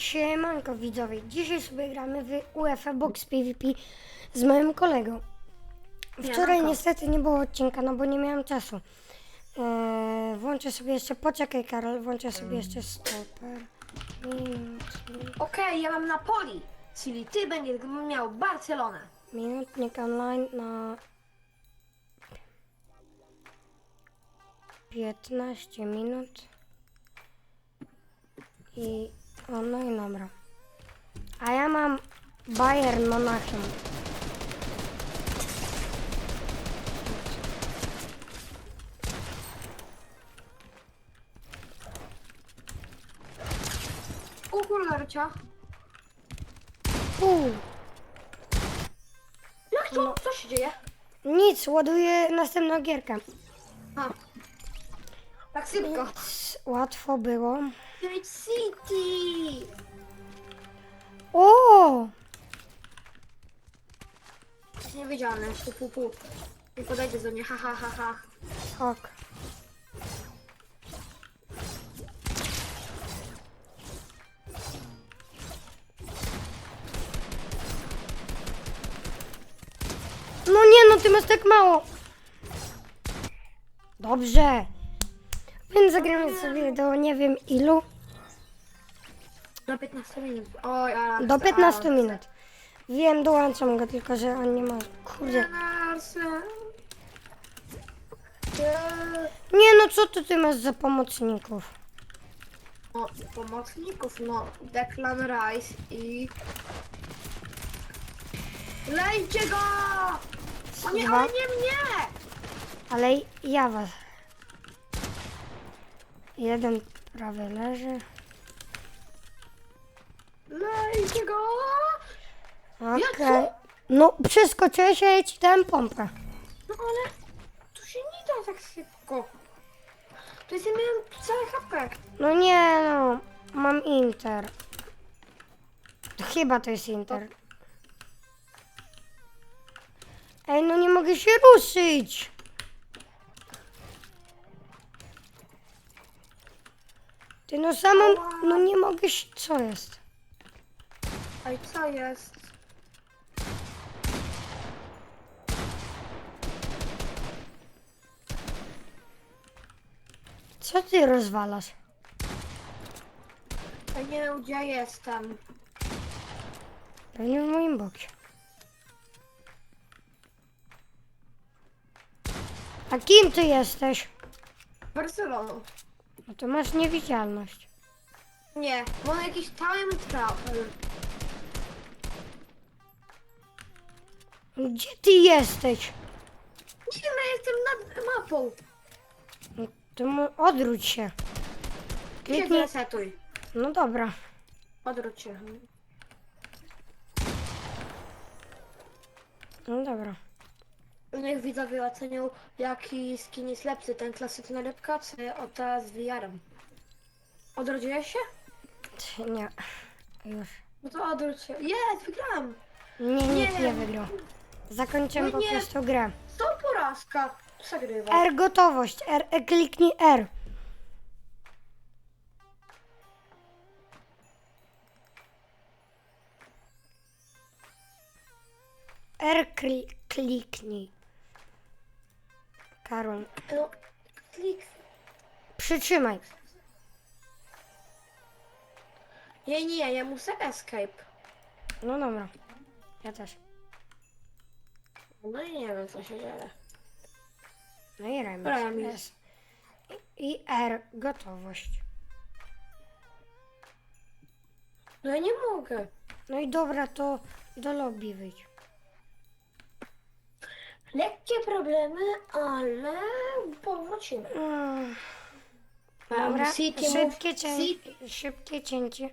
Siemanko widzowie, dzisiaj sobie gramy w UEFA Box PvP z moim kolegą. Wczoraj Siemanko. niestety nie było odcinka, no bo nie miałem czasu. Eee, włączę sobie jeszcze, poczekaj Karol, włączę sobie jeszcze stoper. Minut, Okej, ja mam Napoli, czyli ty będziesz miał Barcelonę. minutnik online na 15 minut. I o, no i dobra. A ja mam Bayern Monachium. O kurczę. Uuu, Jak to? Co się dzieje? nic, ładuję następną gierkę. A. Tak szybko. Więc łatwo było. City! Jest niewidzialne, pu, pu, pu. Nie podejdzie do mnie, ha, ha, ha, ha. Ok. No nie, no ty masz tak mało. Dobrze. Więc zagramy sobie do nie wiem ilu. Do 15 minut. Oj, ale... Do 15 minut. Wiem, dołączam go, tylko że on nie ma. Kurde. Nie no, co ty, ty masz za pomocników? No, pomocników, no, Declan Rice i... Lejcie go! O nie, ale nie mnie! Ale ja was. Jeden prawie leży. Lejcie go! Okej. No, przeskoczyłeś, a ja ci dałem pompę. No ale tu się nie da tak szybko. To jest ja miałem całe HP. No nie no, mam Inter. Chyba to jest Inter. Ej, no nie mogę się ruszyć. Ty no samą, no nie mogę się, co jest? Ej, co jest? Co ty rozwalasz? Ja nie wiem gdzie ja jestem. Pewnie w moim boksie. A kim ty jesteś? Barceloną. No to masz niewidzialność. Nie, mam jakiś time travel. Gdzie ty jesteś? Nie wiem, ja jestem nad mapą. To mu odwróć się. Nie Kliknij. resetuj. No dobra. Odwróć się. No dobra. Niech widzowie ocenią, jaki skin jest lepszy, ten klasyczna rybka, czy o ta z VR-em. Odrodziłeś się? Ty, Nie. Już. No to odwróć się. Jest, wygrałem! Nie, nikt Nie. nie wygrał. Zakończymy No po nie. prostu grę. To porażka. Przegrywa. R gotowość. R, e, kliknij R. R kli, kliknij. Karol. No, klik. Przytrzymaj. Nie, nie, ja muszę escape. No dobra. Ja też. No i nie wiem, co się dzieje. No i remis. Remis. I R gotowość. No ja nie mogę. No i dobra, to do lobby wyjdź. Lekkie problemy, ale powrócimy. Mm, Dobra, City szybkie, cię, City. szybkie cięcie.